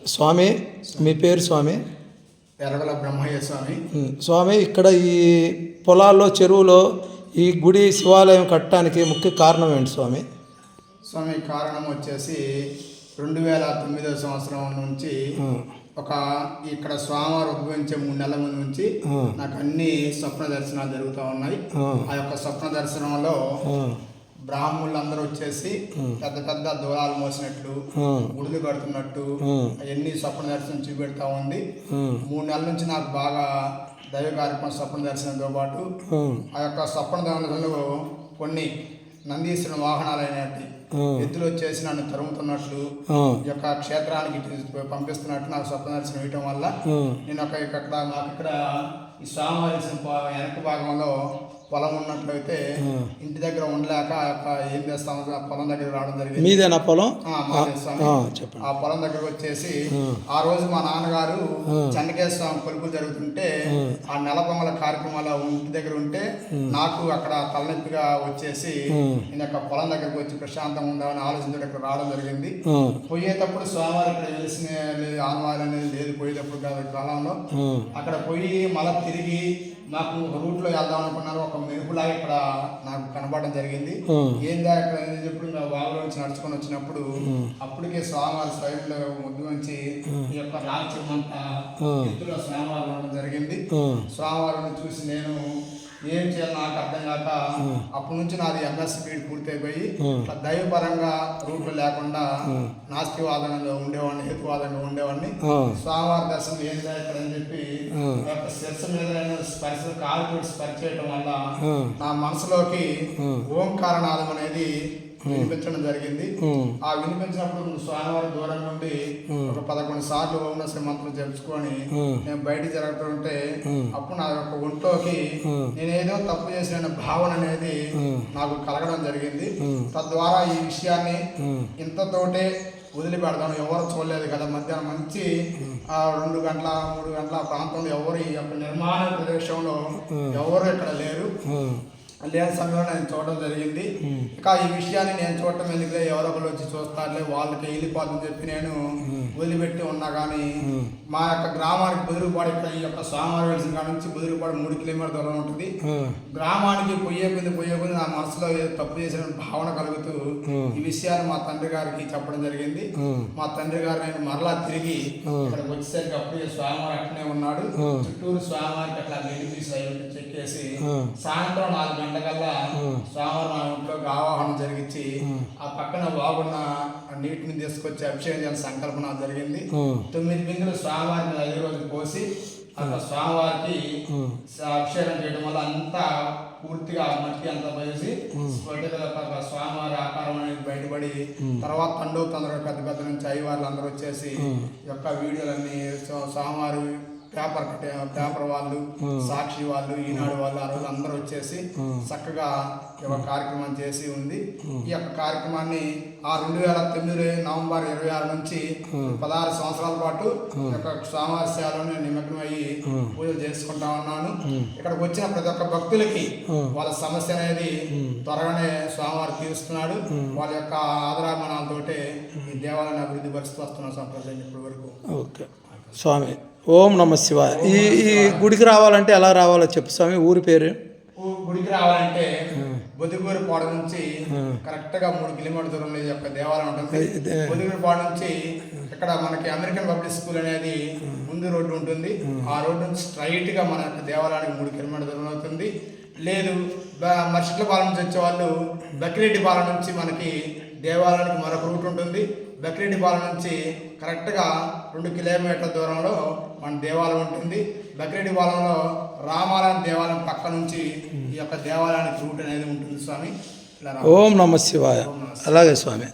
స్వామి మీ పేరు స్వామి? ఎర్రగల బ్రహ్మయ్య స్వామి. స్వామి ఇక్కడ ఈ పొలాల్లో చెరువులో ఈ గుడి శివాలయం కట్టడానికి ముఖ్య కారణం ఏంటి స్వామి? స్వామి కారణం వచ్చేసి రెండు వేల తొమ్మిదవ సంవత్సరం నుంచి ఒక ఇక్కడ స్వామివారు ఉద్భవించే మూడు నెలల ముందు నుంచి నాకు అన్ని స్వప్న దర్శనాలు జరుగుతూ ఉన్నాయి. ఆ యొక్క స్వప్న దర్శనంలో ఉమ్, బ్రాహ్మణులందరూ వచ్చేసి పెద్ద పెద్ద దూరాలు మోసినట్లు గుడులు కడుతున్నట్టు అవన్నీ స్వప్న దర్శనం చూపెడతా ఉంది. మూడు నెలల నుంచి నాకు బాగా దైవ కార్యక్రమం స్వప్న దర్శనంతో పాటు ఆ యొక్క స్వప్న దర్శనంలో కొన్ని నందీశ్వరుని వాహనాలైనటువంటి ఉమ్, ఎద్దులు వచ్చేసి నన్ను తరుముతున్నట్లు ఈ యొక్క క్షేత్రానికి పంపిస్తున్నట్టు నాకు స్వప్న దర్శనం ఇవ్వటం వల్ల నేను ఒక ఇక్కడ మాకు ఇక్కడ ఈ స్వామివారి వెనక భాగంలో పొలం ఉన్నట్లయితే. ఇంటి దగ్గర ఉండలేక ఏం చేస్తాము ఆ పొలం దగ్గర రావడం జరిగింది మీదేనా పొలం చెప్పండి ఆ పొలం దగ్గరకు వచ్చేసి. ఆ రోజు మా నాన్నగారు. చెన్నకేశ్వర స్వామి కొలుపులు జరుగుతుంటే. ఆ నెల పొంగల కార్యక్రమాలు ఇంటి దగ్గర ఉంటే నాకు అక్కడ తలనొప్పిగా వచ్చేసి. నేను యొక్క పొలం దగ్గరకు వచ్చి ప్రశాంతంగా ఉందామని ఆలోచించి ఇక్కడ రావడం జరిగింది పోయేటప్పుడు స్వామివారు ఇక్కడ వెలిసిన ఆనవాళ్ళు అనేది లేదు పోయేటప్పుడు కాలంలో అక్కడ పోయి మళ్ళీ తిరిగి ఒక రూట్లో వెళ్దాం అనుకున్నారు. ఒక మెరుపులాగా ఇక్కడ నాకు కనపడడం జరిగింది. ఏందా ఇక్కడ అనేది చెప్పి వాగులో నుంచి నడుచుకొని వచ్చినప్పుడు అప్పటికే స్వామివారి స్వయంలో ముద్దు నుంచి ఈ యొక్క రాజ్యమంతా ఉమ్. ఎత్తులో స్వామివారు ఉండడం జరిగింది. స్వామివారిని చూసి నేను ఏం చేయాలి నాకు అర్థం కాక అప్పటి నుంచి నాది ఎంఎస్ స్పీడ్ పూర్తయిపోయి దైవపరంగా రూట్లు లేకుండా నాస్తివాదనలో ఉండేవాడిని హేతువాదంగా ఉండేవాడిని. స్వామివారి దర్శనం ఇక్కడ అని చెప్పి యొక్క శిరస్సు మీద నేను స్పర్శ కాలు స్పర్శ చేయడం వల్ల నా మనసులోకి. ఓంకారనాదం అనేది వినిపించడం జరిగింది ఆ వినిపించినప్పుడు స్వామివారి దూరం నుండి ఒక పదకొండు సార్లు ఓం జరుపుకొని ఉమ్. నేను బయట జరుగుతుంటే. అప్పుడు నా యొక్క ఒంట్లోకి. నేనేదో తప్పు చేసిన భావన అనేది. నాకు కలగడం జరిగింది. తద్వారా ఈ విషయాన్ని ఇంతతోటే వదిలిపెడతాను ఎవరు చూడలేదు కదా మధ్యాహ్నం మంచి ఆ, రెండు గంటల మూడు గంటల ప్రాంతంలో ఎవరు ఈ యొక్క నిర్మాణ ప్రదేశంలో ఎవరు ఇక్కడ లేరు లేని సమయంలో నేను చూడడం జరిగింది. ఇక ఈ విషయాన్ని నేను చూడటం ఎందుకులే ఎవరో ఒకరు వచ్చి చూస్తారులే వాళ్ళకి వెళ్ళిపోతుందని చెప్పి నేను వదిలిపెట్టి ఉన్నా కానీ మా యొక్క గ్రామానికి బుదురుపాడు ఇక్కడ ఈ యొక్క స్వామివారి వెలిసిన కాడ నుంచి బుదురుపాడు మూడు కిలోమీటర్ దూరం ఉంటుంది. గ్రామానికి పోయే కొద్ది పోయే కొద్ది నా మనసులో తప్పు చేసిన భావన కలుగుతూ ఈ విషయాన్ని మా తండ్రి గారికి చెప్పడం జరిగింది. మా తండ్రి గారు నేను మరలా తిరిగి. ఇక్కడికి వచ్చేసరికి అప్పుడే స్వామివారు అక్కడే ఉన్నాడు. చుట్టూరు స్వామివారికి అట్లా తీసి అవి చెక్కేసి. సాయంత్రం నాలుగు గంటలకల్లా ఉమ్. స్వామివారు మా ఇంట్లోకి ఆవాహన జరిగించి ఆ పక్కన బాగున్న నీటిని తీసుకొచ్చి అభిషేకం చేయాలని సంకల్పన జరిగింది. తొమ్మిది బిందులు స్వామివారిని ఐదు రోజులు పోసి అక్కడ స్వామివారికి అభిషేకం చేయడం వల్ల అంతా పూర్తిగా మట్టి అంతా పక్క స్వామివారి ఆకారం అనేది బయటపడి తర్వాత తండో తొందరగా పెద్ద పెద్ద నుంచి అయ్యవార్లు అందరూ వచ్చేసి యొక్క వీడియోలన్నీ స్వ- స్వామివారి పేపర్ పేపర్ వాళ్ళు సాక్షి వాళ్ళు ఈనాడు వాళ్ళు ఆ రోజు అందరూ వచ్చేసి చక్కగా ఈ యొక్క కార్యక్రమం చేసి ఉంది. ఈ యొక్క కార్యక్రమాన్ని ఆ రెండు వేల తొమ్మిది నవంబర్ ఇరవై ఆరు నుంచి పదహారు సంవత్సరాల పాటు యొక్క నేను నిమగ్నమయ్యి పూజలు చేసుకుంటా ఉన్నాను. ఇక్కడికి వచ్చిన ప్రతి ఒక్క భక్తులకి వాళ్ళ సమస్య అనేది త్వరగానే స్వామివారు తీరుస్తున్నాడు. వాళ్ళ యొక్క ఆదరామనాలతోటే ఈ దేవాలయాన్ని అభివృద్ధి పరుస్తూ వస్తున్నాం సంప్రదాయం ఇప్పటి వరకు. ఓకే. స్వామి ఓం నమ శివాయ. ఈ ఈ గుడికి రావాలంటే ఎలా రావాలో చెప్పు స్వామి ఊరి పేరు? గుడికి రావాలంటే బొద్దుగూరు పాడు నుంచి కరెక్ట్గా మూడు కిలోమీటర్ దూరంలో యొక్క దేవాలయం ఉంటుంది. ఇదే. బొద్దుగూరు పాడు నుంచి ఇక్కడ మనకి అమెరికన్ పబ్లిక్ స్కూల్ అనేది ముందు రోడ్డు ఉంటుంది. ఆ. రోడ్డు నుంచి స్ట్రైట్గా మన దేవాలయానికి మూడు కిలోమీటర్ దూరం అవుతుంది. లేదు మర్షిట్లపాలెం నుంచి వచ్చే వాళ్ళు బక్రెడ్డిపాలెం నుంచి మనకి దేవాలయానికి మరొక రూట్ ఉంటుంది. బక్రెడ్డిపాలెం నుంచి కరెక్ట్గా రెండు కిలోమీటర్ల దూరంలో మన దేవాలయం ఉంటుంది. బక్రెడ్డిపాలెంలో రామాలయం దేవాలయం పక్క నుంచి ఈ యొక్క దేవాలయానికి రూట్ అనేది ఉంటుంది స్వామి. ఓం నమ శివాయ. అలాగే స్వామి.